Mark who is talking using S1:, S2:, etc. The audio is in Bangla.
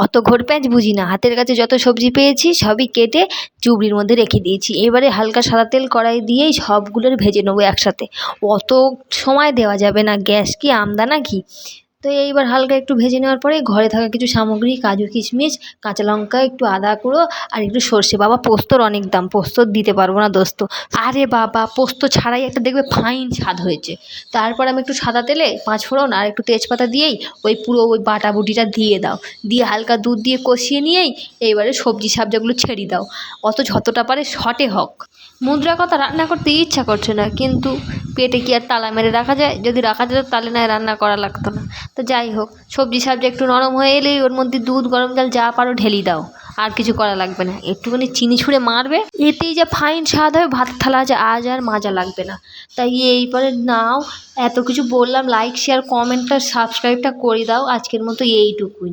S1: অত ঘোর প্যাঁচ বুঝি না। হাতের কাছে যত সবজি পেয়েছি, সবই কেটে চুবড়ির মধ্যে রেখে দিয়েছি। এবারে হালকা সাদা তেল কড়াই দিয়েই সবগুলোর ভেজে নেব একসাথে। অত সময় দেওয়া যাবে না। গ্যাস কি আমদা নাকি? তো এইবার হালকা একটু ভেজে নেওয়ার পরে ঘরে থাকা কিছু সামগ্রী, কাজু কিশমিশ, কাঁচা লঙ্কা একটু আদা গুঁড়ো আর একটু সর্ষে। বাবা, পোস্তর অনেক দাম, পোস্ত দিতে পারব না দোস্ত। আরে বাবা, পোস্ত ছাড়াই একটা দেখবে ফাইন স্বাদ হয়েছে। তারপর আমি একটু সাদা তেলে পাঁচ ফোড়ন আর একটু তেজপাতা দিয়েই ওই পুরো ওই বাটা বুটিটা দিয়ে দাও। দিয়ে হালকা দুধ দিয়ে কষিয়ে নিয়েই এইবারে সবজি সাবজাগুলো ছেড়ে দাও। অত যতটা পারে শটে হোক। মুদ্রা কথা রান্না করতে ইচ্ছা করছে না, কিন্তু পেটে কি আর তালা মেরে রাখা যায়? যদি রাখা যেত তাহলে নয় রান্না করা লাগতো না। তো যাই হোক, সবজি সাবজি একটু নরম হয়ে এলেই ওর মধ্যে দুধ, গরম জল, যা পারো ঢেলি দাও। আর কিছু করা লাগবে না। একটুখানি চিনি ছুঁড়ে মারবে, এতেই যা ফাইন স্বাদ হবে, ভাত থালা আজ আজ আর মাজা লাগবে না। তাই এইবারে নাও, এত কিছু বললাম লাইক শেয়ার কমেন্ট আর সাবস্ক্রাইবটা করে দাও, আজকের মতো এইটুকুই।